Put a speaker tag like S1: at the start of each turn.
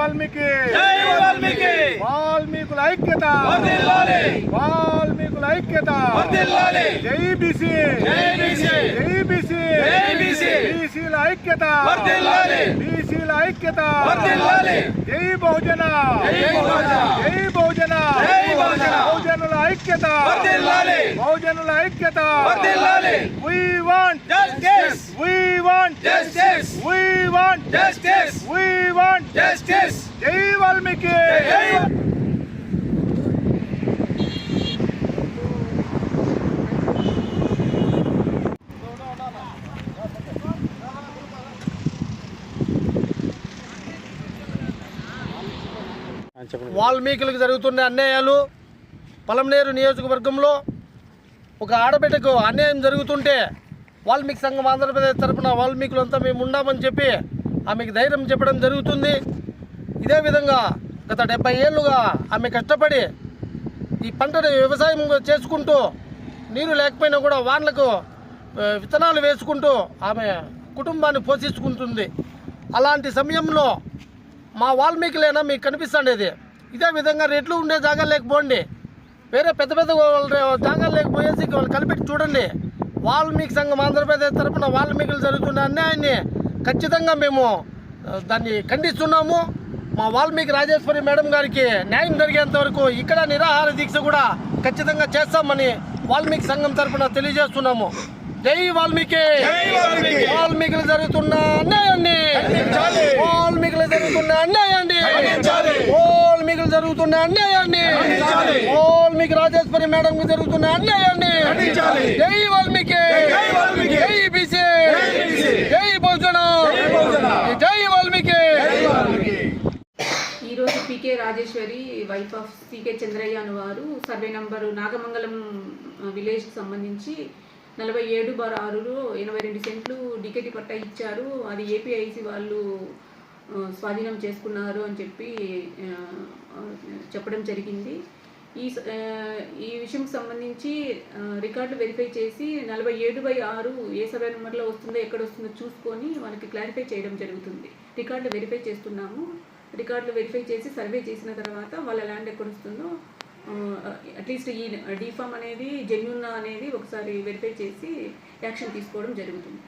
S1: వాల్మీకి
S2: జై వాల్మీకి
S1: వాల్మీకుల ఐక్యత
S2: వర్ధిల్లాలి
S1: వాల్మీకుల ఐక్యత
S2: వర్ధిల్లాలి
S1: జై బీసీ
S2: జై బీసీ
S1: జై బీసీ
S2: జై బీసీ
S1: బీసీల ఐక్యత
S2: వర్ధిల్లాలి
S1: బీసీల ఐక్యత
S2: వర్ధిల్లాలి
S1: జై బహుజన
S2: జై బహుజన
S1: జై బహుజన
S2: జై బహుజన
S1: బహుజనుల ఐక్యత
S2: వర్ధిల్లాలి
S1: బహుజనుల ఐక్యత
S2: వర్ధిల్లాలి
S1: we want
S2: justice
S1: we want
S2: justice
S1: we want justice Valmiki
S3: వాల్మీకులకు జరుగుతున్న అన్యాయాలు పొలంనేరు నియోజకవర్గంలో ఒక ఆడబిడ్డకు అన్యాయం జరుగుతుంటే వాల్మీకి సంఘం ఆంధ్రప్రదేశ్ తరపున వాల్మీకులంతా మేము ఉన్నామని చెప్పి ఆమెకు ధైర్యం చెప్పడం జరుగుతుంది. ఇదే విధంగా గత డెబ్బై ఏళ్ళుగా ఆమె కష్టపడి ఈ పంటను వ్యవసాయం చేసుకుంటూ నీరు లేకపోయినా కూడా వాన్లకు విత్తనాలు వేసుకుంటూ ఆమె కుటుంబాన్ని పోషించుకుంటుంది. అలాంటి సమయంలో మా వాల్మీకులైనా మీకు కనిపిస్తుండేది. ఇదే విధంగా రెట్లు ఉండే జాగా లేకపోండి. వేరే పెద్ద పెద్ద వాళ్ళ జాగాలు లేకపోయేసి వాళ్ళు కనిపెట్టి చూడండి. వాల్మీకి సంఘం ఆంధ్రప్రదేశ్ తరపున వాల్మీకులు జరుగుతున్న అన్యాయాన్ని ఖచ్చితంగా మేము దాన్ని ఖండిస్తున్నాము. మా వాల్మీకి రాజేశ్వరి మేడం గారికి న్యాయం జరిగేంత వరకు ఇక్కడ నిరాహార దీక్ష కూడా ఖచ్చితంగా చేస్తామని వాల్మీకి సంఘం తరపున తెలియజేస్తున్నాము జై వాల్మీకి
S2: వాల్మీకి!
S3: వాల్మీకులు జరుగుతున్న అన్యాయాన్ని! వాల్మీకులు జరుగుతున్న అన్యాయాన్ని! వాల్మీకులు జరుగుతున్న అన్యాయాన్ని! వాల్మీకి రాజేశ్వరి మేడం జరుగుతున్న అన్యాయాన్ని! జై వాల్మీకి
S2: జై వాల్మీకి!
S3: జై బీసీ
S2: జై బీసీ!
S3: జై బహుజన
S2: జై బహుజన!
S3: జై వాల్మీకి
S4: ఈరోజు PK Rajeshwari wife of CK Chandraiah అని వారు సర్వే నంబరు నాగమంగళం ఆ, విలేజ్కి సంబంధించి నలభై ఏడు బార్ ఆరులో ఎనభై రెండు సెంట్లు డికెటి పట్టా ఇచ్చారు. అది ఏపీఐసి వాళ్ళు స్వాధీనం చేసుకున్నారు అని చెప్పి చెప్పడం జరిగింది. ఈ స- ఈ విషయం సంబంధించి రికార్డులు వెరిఫై చేసి నలభై ఏడు బై ఆరు ఏ సర్వే నెంబర్లో వస్తుందో ఎక్కడ వస్తుందో చూసుకొని వాళ్ళకి క్లారిఫై చేయడం జరుగుతుంది. రికార్డులు వెరిఫై చేస్తున్నాము. రికార్డులు వెరిఫై చేసి సర్వే చేసిన తర్వాత వాళ్ళ ల్యాండ్ ఎక్కడ వస్తుందో అట్లీస్ట్ ఈ డీఫామ్ అనేది జెన్యున్ అనేది ఒకసారి వెరిఫై చేసి యాక్షన్ తీసుకోవడం జరుగుతుంది.